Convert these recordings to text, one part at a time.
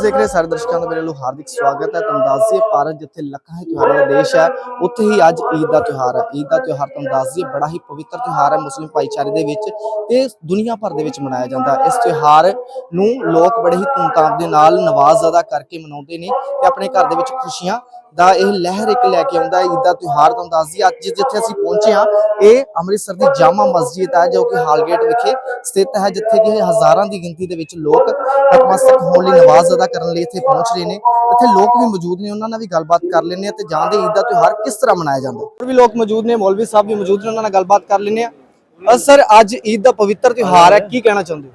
News ਦੇਖ ਰਹੇ ਸਾਰੇ ਦਰਸ਼ਕਾਂ ਦਾ ਮੇਰੇ ਵੱਲੋਂ ਹਾਰਦਿਕ ਸਵਾਗਤ ਹੈ। ਤੁਹਾਨੂੰ ਦੱਸ ਦਈਏ, ਭਾਰਤ ਜਿੱਥੇ ਲੱਖਾਂ ਹੀ ਤਿਉਹਾਰਾਂ ਦਾ ਦੇਸ਼ ਹੈ, ਉੱਥੇ ਹੀ ਅੱਜ ਈਦ ਦਾ ਤਿਉਹਾਰ ਹੈ। ਈਦ ਦਾ ਤਿਉਹਾਰ ਤੁਹਾਨੂੰ ਦੱਸ ਦਈਏ, ਬੜਾ ਹੀ ਪਵਿੱਤਰ ਤਿਉਹਾਰ ਹੈ ਮੁਸਲਿਮ ਭਾਈਚਾਰੇ ਦੇ ਵਿੱਚ ਤੇ ਦੁਨੀਆ ਭਰ ਦੇ ਵਿੱਚ ਮਨਾਇਆ ਜਾਂਦਾ ਹੈ। ਇਸ ਤਿਉਹਾਰ ਨੂੰ ਲੋਕ ਬੜੇ ਹੀ ਧੂਮਧਾਮ ਦੇ ਨਾਲ ਨਵਾਜ਼ ਅਦਾ ਕਰਕੇ ਮਨਾਉਂਦੇ ਨੇ ਤੇ ਆਪਣੇ ਘਰ ਦੇ ਵਿੱਚ ਖੁਸ਼ੀਆਂ ਦਾ ਇਹ ਲਹਿਰ ਇੱਕ ਲੈ ਕੇ ਆਉਂਦਾ ਹੈ। ਈਦ ਦਾ ਤਿਉਹਾਰ ਤੁਹਾਨੂੰ ਦੱਸ ਦਈਏ, ਅੱਜ ਜਿੱਥੇ ਅਸੀਂ ਪਹੁੰਚੇ ਹਾਂ, ਇਹ ਅੰਮ੍ਰਿਤਸਰ ਦੀ ਜਾਮਾ ਮਸਜਿਦ ਹੈ, ਜੋ ਕਿ ਹਾਲਗੇਟ ਵਿਖੇ ਸਥਿਤ ਹੈ, ਜਿੱਥੇ ਕਿ ਹਜ਼ਾਰਾਂ ਦੀ ਗਿਣਤੀ ਦੇ ਵਿੱਚ ਲੋਕ ਨਤਮਸਤਕ ਹੋਣ ਲਈ ਨਵਾਜ਼ ਅਦਾ ਕਰਨ ਲਈ ਇੱਥੇ ਪਹੁੰਚ ਰਹੇ ਨੇ। ਇੱਥੇ ਲੋਕ ਵੀ ਮੌਜੂਦ ਨੇ, ਉਹਨਾਂ ਨਾਲ ਵੀ ਗੱਲਬਾਤ ਕਰ ਲੈਂਦੇ ਆ ਤੇ ਜਾਣਦੇ ਈਦ ਦਾ ਤਿਉਹਾਰ ਕਿਸ ਤਰ੍ਹਾਂ ਮਨਾਇਆ ਜਾਂਦਾ? ਹੋਰ ਵੀ ਲੋਕ ਮੌਜੂਦ ਨੇ, ਮੌਲਵੀ ਸਾਹਿਬ ਵੀ ਮੌਜੂਦ ਨੇ, ਉਹਨਾਂ ਨਾਲ ਗੱਲਬਾਤ ਕਰ ਲੈਂਦੇ ਆ ਸਰ, ਅੱਜ ਈਦ ਦਾ ਪਵਿੱਤਰ ਤਿਉਹਾਰ ਹੈ, ਕੀ ਕਹਿਣਾ ਚਾਹੁੰਦੇ ਹੋ?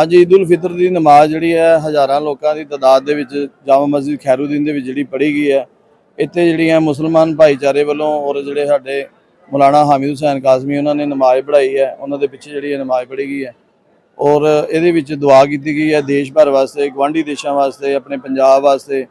ਅੱਜ ਈਦ ਉਲ ਫਿਤਰ ਦੀ ਨਮਾਜ਼ ਜਿਹੜੀ ਹੈ, ਹਜ਼ਾਰਾਂ ਲੋਕਾਂ ਦੀ ਤਦਾਦ ਦੇ ਵਿੱਚ, ਜਾਮਾ ਮਸਜਿਦ ਖੈਰੂਦੀਨ ਦੇ ਵਿੱਚ ਜਿਹੜੀ ਪੜ੍ਹੀ ਗਈ ਹੈ, ਇੱਥੇ ਜਿਹੜੀਆਂ ਮੁਸਲਮਾਨ ਭਾਈਚਾਰੇ ਵੱਲੋਂ ਔਰ ਜਿਹੜੇ ਸਾਡੇ ਮੌਲਾਨਾ ਹਾਮਿਦ ਹੁਸੈਨ ਕਾਜ਼ਮੀ, ਉਹਨਾਂ ਨੇ ਨਮਾਜ਼ ਪੜ੍ਹਾਈ ਹੈ, ਉਹਨਾਂ ਦੇ ਪਿੱਛੇ ਜਿਹੜੀ ਇਹ ਨਮਾਜ਼ ਪੜ੍ਹੀ ਗਈ ਹੈ। ਔਰ ਇਹਦੇ ਵਿੱਚ ਦੁਆ ਕੀਤੀ ਗਈ ਹੈ ਦੇਸ਼ ਭਰ ਵਾਸਤੇ ਗਵਾਂਢੀ ਦੇਸ਼ਾਂ ਵਾਸਤੇ, ਆਪਣੇ ਪੰਜਾਬ ਵਾਸਤੇ,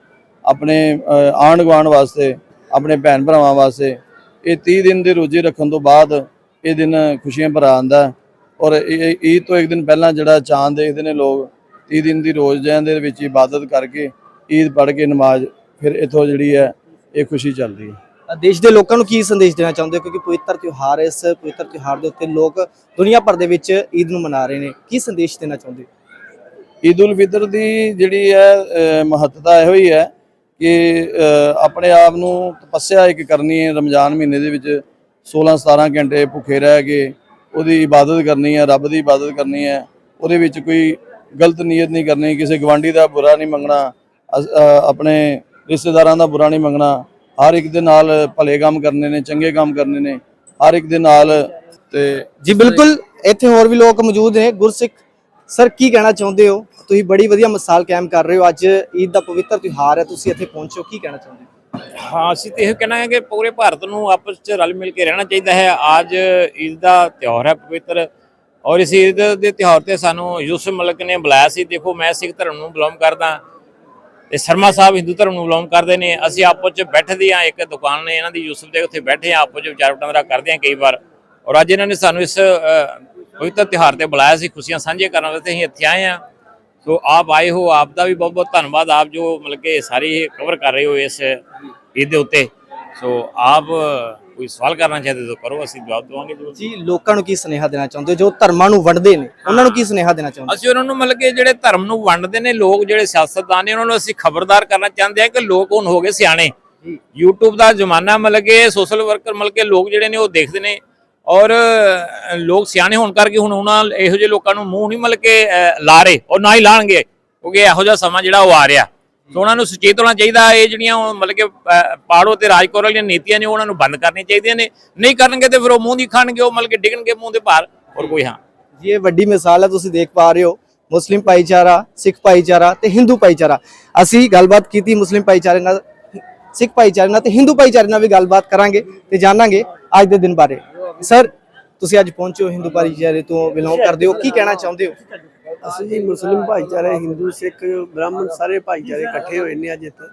ਆਪਣੇ ਆਂਢ ਗੁਆਂਢ ਵਾਸਤੇ, ਆਪਣੇ ਭੈਣ ਭਰਾਵਾਂ ਵਾਸਤੇ। ਇਹ 30 ਦਿਨ ਦੇ ਰੋਜ਼ੇ ਰੱਖਣ ਤੋਂ ਬਾਅਦ ਇਹ ਦਿਨ ਖੁਸ਼ੀਆਂ ਭਰਾ ਆਉਂਦਾ ਔਰ ਇਹ- ਈਦ ਤੋਂ ਇੱਕ ਦਿਨ ਪਹਿਲਾਂ ਜਿਹੜਾ ਚਾਂਦ ਦੇਖਦੇ ਨੇ ਲੋਕ 30 ਦਿਨ ਦੀ ਰੋਜ਼ਿਆਂ ਦੇ ਵਿੱਚ ਇਬਾਦਤ ਕਰਕੇ, ਈਦ ਪੜ੍ਹ ਕੇ ਨਮਾਜ਼, ਫਿਰ ਇਥੋਂ ਜਿਹੜੀ ਹੈ, ਇਹ ਖੁਸ਼ੀ ਚੱਲਦੀ ਹੈ। ਦੇਸ਼ ਦੇ ਲੋਕਾਂ ਨੂੰ ਕੀ ਸੰਦੇਸ਼ ਦੇਣਾ ਚਾਹੁੰਦੇ ਹੋ? ਕਿਉਂਕਿ ਪਵਿੱਤਰ ਤਿਉਹਾਰ ਹੈ ਇਸ, ਪਵਿੱਤਰ ਤਿਉਹਾਰ ਦੇ ਉੱਤੇ ਲੋਕ ਦੁਨੀਆ ਭਰ ਦੇ ਵਿੱਚ ਈਦ ਨੂੰ ਮਨਾ ਰਹੇ ਨੇ। ਕੀ ਸੰਦੇਸ਼ ਦੇਣਾ ਚਾਹੁੰਦੇ ਹੋ? ਈਦ ਉਲ ਫਿਤਰ ਦੀ ਜਿਹੜੀ ਹੈ ਮਹੱਤਤਾ ਇਹੋ ਹੀ ਹੈ ਕਿ ਆਪਣੇ ਆਪ ਨੂੰ ਤਪੱਸਿਆ ਇੱਕ ਕਰਨੀ ਹੈ ਰਮਜ਼ਾਨ ਮਹੀਨੇ ਦੇ ਵਿੱਚ। 16 17 ਘੰਟੇ ਭੁੱਖੇ ਰਹਿ ਕੇ ਉਹਦੀ ਇਬਾਦਤ ਕਰਨੀ ਹੈ, ਰੱਬ ਦੀ ਇਬਾਦਤ ਕਰਨੀ ਹੈ। ਉਹਦੇ ਵਿੱਚ ਕੋਈ ਗਲਤ ਨੀਅਤ ਨਹੀਂ ਕਰਨੀ, ਕਿਸੇ ਗਵਾਂਢੀ ਦਾ ਬੁਰਾ ਨਹੀਂ ਮੰਗਣਾ ਆਪਣੇ ਰਿਸ਼ਤੇਦਾਰਾਂ ਦਾ ਬੁਰਾ ਨਹੀਂ ਮੰਗਣਾ। ਹਰ ਇੱਕ ਦੇ ਨਾਲ ਭਲੇ ਕੰਮ ਕਰਨੇ ਨੇ ਚੰਗੇ ਕੰਮ ਕਰਨੇ ਨੇ ਹਰ ਇੱਕ ਦੇ ਨਾਲ ਤੇ ਜੀ ਬਿਲਕੁਲ ਇੱਥੇ ਹੋਰ ਵੀ ਲੋਕ ਮੌਜੂਦ ਨੇ। ਗੁਰਸਿੱਖ ਸਰ ਕੀ ਕਹਿਣਾ ਚਾਹੁੰਦੇ ਹੋ? ਤੁਸੀਂ ਬੜੀ ਵਧੀਆ ਮਿਸਾਲ ਕਾਇਮ ਕਰ ਰਹੇ ਹੋ। ਅੱਜ ਈਦ ਦਾ ਪਵਿੱਤਰ ਤਿਉਹਾਰ ਹੈ ਤੁਸੀਂ ਇੱਥੇ ਪਹੁੰਚੋ ਕੀ ਕਹਿਣਾ ਚਾਹੁੰਦੇ ਹੋ? ਹਾਂ ਅਸੀਂ ਤੇ ਇਹ ਕਹਿਣਾ ਹੈ ਕਿ ਪੂਰੇ ਭਾਰਤ ਨੂੰ ਆਪਸ ਵਿੱਚ ਰਲ ਮਿਲ ਕੇ ਰਹਿਣਾ ਚਾਹੀਦਾ ਹੈ। ਅੱਜ ਈਦ ਦਾ ਤਿਉਹਾਰ ਹੈ ਪਵਿੱਤਰ ਔਰ ਇਸ ਈਦ ਦੇ ਤਿਉਹਾਰ ਤੇ ਸਾਨੂੰ ਯੂਸਫ ਮਲਕ ਨੇ ਬੁਲਾਇਆ ਸੀ। ਦੇਖੋ ਮੈਂ ਸਿੱਖ ਧਰਮ ਨੂੰ ਬਿਲੋਂਗ ਕਰਦਾ। ਤੇ ਸ਼ਰਮਾ ਸਾਹਿਬ ਹਿੰਦੂ ਧਰਮ ਨੂੰ ਬਿਲੋਂਗ ਕਰਦੇ ਨੇ। ਅਸੀਂ ਆਪਸ ਵਿੱਚ ਬੈਠਦੇ ਆ ਇੱਕ ਦੁਕਾਨ ਨੇ, ਇਹਨਾਂ ਦੀ ਯੂਸਫ ਦੇ ਉੱਥੇ ਬੈਠੇ ਆ ਆਪਸ ਵਿੱਚ ਵਿਚਾਰ ਵਟਾਂਦਰਾ ਕਰਦੇ ਆ ਕਈ ਵਾਰ। ਔਰ ਅੱਜ ਇਹਨਾਂ ਨੇ ਸਾਨੂੰ ਇਸ ਪਵਿੱਤਰ ਤਿਉਹਾਰ ਤੇ ਬੁਲਾਇਆ ਸੀ, ਖੁਸ਼ੀਆਂ ਸਾਂਝੀਆਂ ਕਰਨ ਵਾਸਤੇ ਅਸੀਂ ਇੱਥੇ ਆਏ ਆ ਸੋ ਆਪ ਆਏ ਹੋ, ਆਪ ਦਾ ਵੀ ਬਹੁਤ ਬਹੁਤ ਧੰਨਵਾਦ। ਆਪ ਜੋ ਮਤਲਬ ਕਿ ਸਾਰੀ ਕਵਰ ਕਰ ਰਹੇ ਹੋ ਇਸ ਈਦ ਦੇ ਉੱਤੇ। ਸੋ ਆਪ ਕੋਈ ਸਵਾਲ ਕਰਨਾ ਚਾਹਦੇ ਤਾਂ ਕਰੋ ਅਸੀਂ ਜਵਾਬ ਦੇਵਾਂਗੇ ਜ਼ਰੂਰ। ਜੀ ਲੋਕਾਂ ਨੂੰ ਕੀ ਸੁਨੇਹਾ ਦੇਣਾ ਚਾਹੁੰਦੇ ਹੋ? ਜੋ ਧਰਮਾਂ ਨੂੰ ਵੰਡਦੇ ਨੇ ਉਹਨਾਂ ਨੂੰ ਕੀ ਸੁਨੇਹਾ ਦੇਣਾ ਚਾਹੁੰਦੇ ਅਸੀਂ ਉਹਨਾਂ ਨੂੰ ਮਤਲਬ ਕਿ ਜਿਹੜੇ ਧਰਮ ਨੂੰ ਵੰਡਦੇ ਨੇ ਲੋਕ ਜਿਹੜੇ ਸਿਆਸਤਦਾਨ ਨੇ ਉਹਨਾਂ ਨੂੰ ਅਸੀਂ ਖਬਰਦਾਰ ਕਰਨਾ ਚਾਹੁੰਦੇ ਆ ਕਿ ਲੋਕ ਹੁਣ ਹੋ ਗਏ ਸਿਆਣੇ। YouTube ਦਾ ਜ਼ਮਾਨਾ ਮਤਲਬ ਕਿ ਸੋਸ਼ਲ ਵਰਕਰ ਮਤਲਬ ਕਿ ਲੋਕ ਜਿਹੜੇ ਨੇ ਉਹ ਦੇਖਦੇ ਨੇ ਔਰ ਲੋਕ ਸਿਆਣੇ ਹੋਣ ਕਰਕੇ ਹੁਣ ਉਹਨਾਂ ਇਹੋ ਜਿਹੇ ਲੋਕਾਂ ਨੂੰ ਮੂੰਹ ਨਹੀਂ ਮਤਲਬ ਕਿ ਅ, ਲਾ ਰਹੇ ਔਰ ਨਾ ਹੀ ਲਾਣਗੇ ਕਿਉਂਕਿ ਇਹੋ ਜਿਹਾ ਸਮਾਂ ਜਿਹੜਾ ਉਹ ਆ ਰਿਹਾ। ਸੋ ਉਹਨਾਂ ਨੂੰ ਸੁਚੇਤ ਹੋਣਾ ਚਾਹੀਦਾ, ਇਹ ਜਿਹੜੀਆਂ ਮਤਲਬ ਕਿ ਪਾੜੋ ਤੇ ਰਾਜ ਵਾਲੀਆਂ ਨੀਤੀਆਂ ਨੇ, ਉਹਨਾਂ ਨੂੰ ਬੰਦ ਕਰਨੀਆਂ ਚਾਹੀਦੀਆਂ ਨੇ। ਨਹੀਂ ਕਰਨਗੇ ਤੇ ਫਿਰ ਉਹ ਮੂੰਹ ਦੀ ਖਾਣਗੇ, ਉਹ ਮਤਲਬ ਕਿ ਡਿੱਗਣਗੇ ਮੂੰਹ ਦੇ ਭਾਰ। ਔਰ ਕੋਈ ਹਾਂ। ਜੀ, ਇਹ ਵੱਡੀ ਮਿਸਾਲ ਹੈ, ਤੁਸੀਂ ਦੇਖ ਪਾ ਰਹੇ ਹੋ। ਮੁਸਲਿਮ ਭਾਈਚਾਰਾ, ਸਿੱਖ ਭਾਈਚਾਰਾ ਤੇ ਹਿੰਦੂ ਭਾਈਚਾਰਾ। ਅਸੀਂ ਗੱਲਬਾਤ ਕੀਤੀ ਮੁਸਲਿਮ ਭਾਈਚਾਰੇ ਨਾਲ, ਸਿੱਖ ਭਾਈਚਾਰੇ ਨਾਲ ਤੇ ਹਿੰਦੂ ਭਾਈਚਾਰੇ ਨਾਲ ਵੀ ਗੱਲਬਾਤ ਕਰਾਂਗੇ ਤੇ ਜਾਣਾਂਗੇ ਅੱਜ ਦੇ ਦਿਨ ਬਾਰੇ। ਸਰ, ਤੁਸੀਂ ਅੱਜ ਪਹੁੰਚੇ ਹੋ ਹਿੰਦੂ ਭਾਈਚਾਰੇ ਤੋਂ ਬਿਲੋਂਗ ਕਰਦੇ ਹੋ, ਕੀ ਕਹਿਣਾ ਚਾਹੁੰਦੇ ਹੋ? ਅਸੀਂ ਜੀ ਮੁਸਲਿਮ ਭਾਈਚਾਰੇ, ਹਿੰਦੂ, ਸਿੱਖ, ਬ੍ਰਾਹਮਣ ਸਾਰੇ ਭਾਈਚਾਰੇ ਇਕੱਠੇ ਹੋਏ ਨੇ ਅੱਜ ਇੱਥੇ।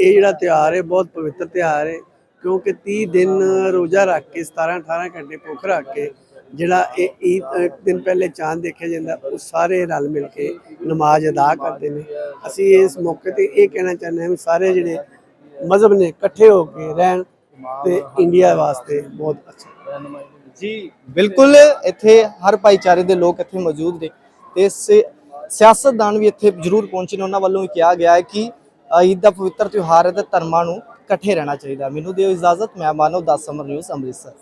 ਇਹ ਜਿਹੜਾ ਤਿਉਹਾਰ ਹੈ, ਬਹੁਤ ਪਵਿੱਤਰ ਤਿਉਹਾਰ ਹੈ, ਕਿਉਂਕਿ 30 ਦਿਨ ਰੋਜ਼ਾ ਰੱਖ ਕੇ 17 18 ਘੰਟੇ ਭੁੱਖ ਰੱਖ ਕੇ, ਜਿਹੜਾ ਇਹ ਈਦ ਦਿਨ ਪਹਿਲੇ ਚਾਂਦ ਦੇਖਿਆ ਜਾਂਦਾ, ਉਹ ਸਾਰੇ ਰਲ ਮਿਲ ਕੇ ਨਮਾਜ਼ ਅਦਾ ਕਰਦੇ ਨੇ। ਅਸੀਂ ਇਸ ਮੌਕੇ ਤੇ ਇਹ ਕਹਿਣਾ ਚਾਹੁੰਦੇ ਹਾਂ ਵੀ ਸਾਰੇ ਜਿਹੜੇ ਮਜ਼ਹਬ ਨੇ, ਇਕੱਠੇ ਹੋ ਕੇ ਰਹਿਣ ਤੇ ਇੰਡੀਆ ਵਾਸਤੇ ਬਹੁਤ ਅੱਛਾ। ਜੀ, ਬਿਲਕੁਲ ਇੱਥੇ ਹਰ ਭਾਈਚਾਰੇ ਦੇ ਲੋਕ ਇੱਥੇ ਮੌਜੂਦ ਨੇ। ਤੇ ਸਿਆਸਤਦਾਨ ਵੀ ਇੱਥੇ ਜ਼ਰੂਰ ਪਹੁੰਚੇ ਨੇ ਉਹਨਾਂ ਵੱਲੋਂ ਵੀ ਕਿਹਾ ਗਿਆ ਹੈ ਕਿ ਈਦ ਦਾ ਪਵਿੱਤਰ ਤਿਉਹਾਰ ਹੈ ਤੇ ਧਰਮਾਂ ਨੂੰ ਇਕੱਠੇ ਰਹਿਣਾ ਚਾਹੀਦਾ ਮੈਨੂੰ ਦਿਓ ਇਜਾਜ਼ਤ, ਮੈਂ ਮਾਨਵ ਦਾਸ ਸਮਰ ਨਿਊਜ਼, ਅੰਮ੍ਰਿਤਸਰ।